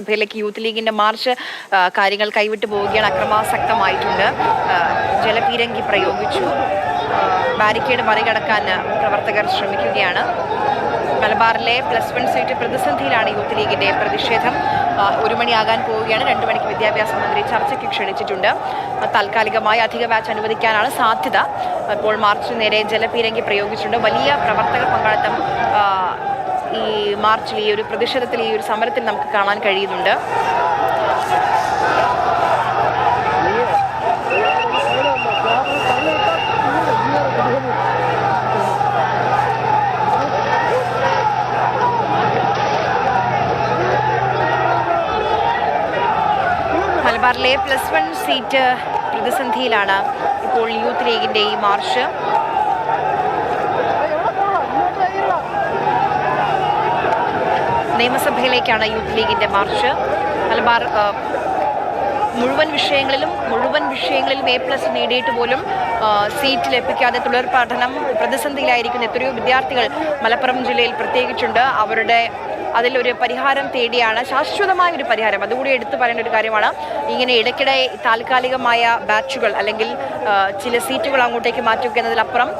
നിയമസഭയിലേക്ക് യൂത്ത് ലീഗിന്റെ മാർച്ച് കാര്യങ്ങൾ കൈവിട്ടു പോവുകയാണ്. അക്രമാസക്തമായിട്ടുണ്ട്. ജലപീരങ്കി പ്രയോഗിച്ചു. ബാരിക്കേഡ് മറികടക്കാൻ പ്രവർത്തകർ ശ്രമിക്കുകയാണ്. മലബാറിലെ പ്ലസ് വൺ സീറ്റ് പ്രതിസന്ധിയിലാണ് യൂത്ത് ലീഗിന്റെ പ്രതിഷേധം. ഒരു മണിയാകാൻ പോവുകയാണ്. രണ്ടു മണിക്ക് വിദ്യാഭ്യാസ മന്ത്രി ചർച്ചയ്ക്ക് ക്ഷണിച്ചിട്ടുണ്ട്. താൽക്കാലികമായി അധിക ബാച്ച് അനുവദിക്കാനാണ് സാധ്യത. ഇപ്പോൾ മാർച്ചിന് നേരെ ജലപീരങ്കി പ്രയോഗിച്ചിട്ടുണ്ട്. വലിയ പ്രവർത്തക പങ്കാളിത്തം മാർച്ചിൽ ഈ ഒരു പ്രതിഷേധത്തിൽ ഈ ഒരു സമരത്തിൽ നമുക്ക് കാണാൻ കഴിയുന്നുണ്ട്. മലബാറിലെ പ്ലസ് വൺ സീറ്റ് പ്രതിസന്ധിയിലാണ് ഇപ്പോൾ യൂത്ത് ലീഗിന്റെ ഈ മാർച്ച്. നിയമസഭയിലേക്കാണ് യൂത്ത് ലീഗിന്റെ മാർച്ച്. മലബാർ മുഴുവൻ വിഷയങ്ങളിലും മുഴുവൻ വിഷയങ്ങളിലും എ പ്ലസ് നേടിയിട്ട് പോലും സീറ്റ് ലഭിക്കാതെ തുടർ പഠനം പ്രതിസന്ധിയിലായിരിക്കുന്ന എത്രയോ വിദ്യാർത്ഥികൾ മലപ്പുറം ജില്ലയിൽ പ്രത്യേകിച്ചുണ്ട്. അവരുടെ അതിലൊരു പരിഹാരം തേടിയാണ് ശാശ്വതമായ ഒരു പരിഹാരം. അതുകൂടി എടുത്തു പറയേണ്ട ഒരു കാര്യമാണ് ഇങ്ങനെ ഇടയ്ക്കിടെ താൽക്കാലികമായ ബാച്ചുകൾ അല്ലെങ്കിൽ ചില സീറ്റുകൾ അങ്ങോട്ടേക്ക് മാറ്റുക എന്നതിലപ്പുറം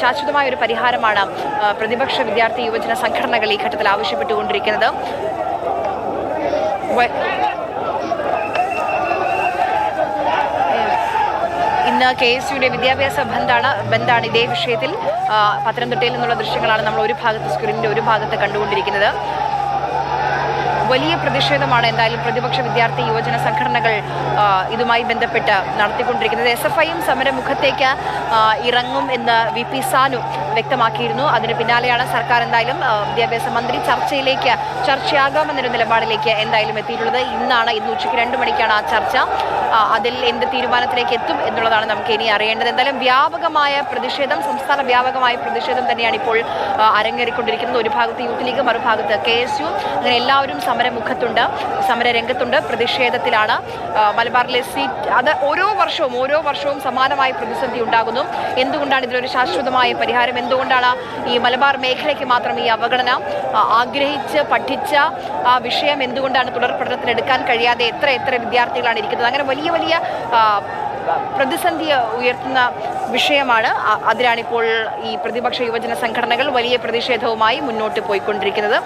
ശാശ്വതമായ ഒരു പരിഹാരമാണ് പ്രതിപക്ഷ വിദ്യാർത്ഥി യുവജന സംഘടനകൾ ഈ ഘട്ടത്തിൽ ആവശ്യപ്പെട്ടുകൊണ്ടിരിക്കുന്നത്. ഇന്ന് കെ എസ് യുടെ വിദ്യാഭ്യാസ ബന്ധാണ് ബന്ധാണ് ഇതേ വിഷയത്തിൽ പത്തനംതിട്ടയിൽ നിന്നുള്ള ദൃശ്യങ്ങളാണ് നമ്മൾ ഒരു ഭാഗത്ത് സ്ക്രീനിന്റെ ഒരു ഭാഗത്ത് കണ്ടുകൊണ്ടിരിക്കുന്നത്. വലിയ പ്രതിഷേധമാണ് എന്തായാലും പ്രതിപക്ഷ വിദ്യാർത്ഥി യുവജന സംഘടനകൾ ഇതുമായി ബന്ധപ്പെട്ട് നടത്തിക്കൊണ്ടിരിക്കുന്നത്. എസ് എഫ് ഐയും സമരമുഖത്തേക്ക് ഇറങ്ങും എന്ന് വി പി സാനു വ്യക്തമാക്കിയിരുന്നു. അതിന് പിന്നാലെയാണ് സർക്കാർ എന്തായാലും വിദ്യാഭ്യാസ മന്ത്രി ചർച്ചയിലേക്ക് ചർച്ചയാകാമെന്നൊരു നിലപാടിലേക്ക് എന്തായാലും എത്തിയിട്ടുള്ളത്. ഇന്നാണ് ഇന്ന് ഉച്ചയ്ക്ക് രണ്ട് മണിക്കാണ് ആ ചർച്ച. അതിൽ എന്ത് തീരുമാനത്തിലേക്ക് എത്തും എന്നുള്ളതാണ് നമുക്ക് ഇനി അറിയേണ്ടത്. എന്തായാലും വ്യാപകമായ പ്രതിഷേധം സംസ്ഥാന വ്യാപകമായ പ്രതിഷേധം തന്നെയാണ് ഇപ്പോൾ അരങ്ങേറിക്കൊണ്ടിരിക്കുന്നത്. ഒരു ഭാഗത്ത് യൂത്ത് ലീഗ് മറുഭാഗത്ത് കെ എസ് യു. അങ്ങനെ എല്ലാവരും സമരമുഖത്തുണ്ട് സമരരംഗത്തുണ്ട് പ്രതിഷേധത്തിലാണ്. മലബാറിലെ സീറ്റ് അത് ഓരോ വർഷവും ഓരോ വർഷവും സമാനമായ പ്രതിസന്ധി ഉണ്ടാകുന്നു. എന്തുകൊണ്ടാണ് ഇതിനൊരു ശാശ്വതമായ പരിഹാരം? എന്തുകൊണ്ടാണ് ഈ മലബാർ മേഖലയ്ക്ക് മാത്രം ഈ അവഗണന? ആഗ്രഹിച്ച് പഠിച്ച ആ വിഷയം എന്തുകൊണ്ടാണ് തുടർ പഠനത്തിന് എടുക്കാൻ കഴിയാതെ എത്ര എത്ര വിദ്യാർത്ഥികളാണ് ഇരിക്കുന്നത്? അങ്ങനെ വലിയ വലിയ വലിയ പ്രതിസന്ധി ഉയർത്തുന്ന വിഷയമാണ്. അതിലാണിപ്പോൾ ഈ പ്രതിപക്ഷ യുവജന സംഘടനകൾ വലിയ പ്രതിഷേധവുമായി മുന്നോട്ട് പോയിക്കൊണ്ടിരിക്കുന്നത്.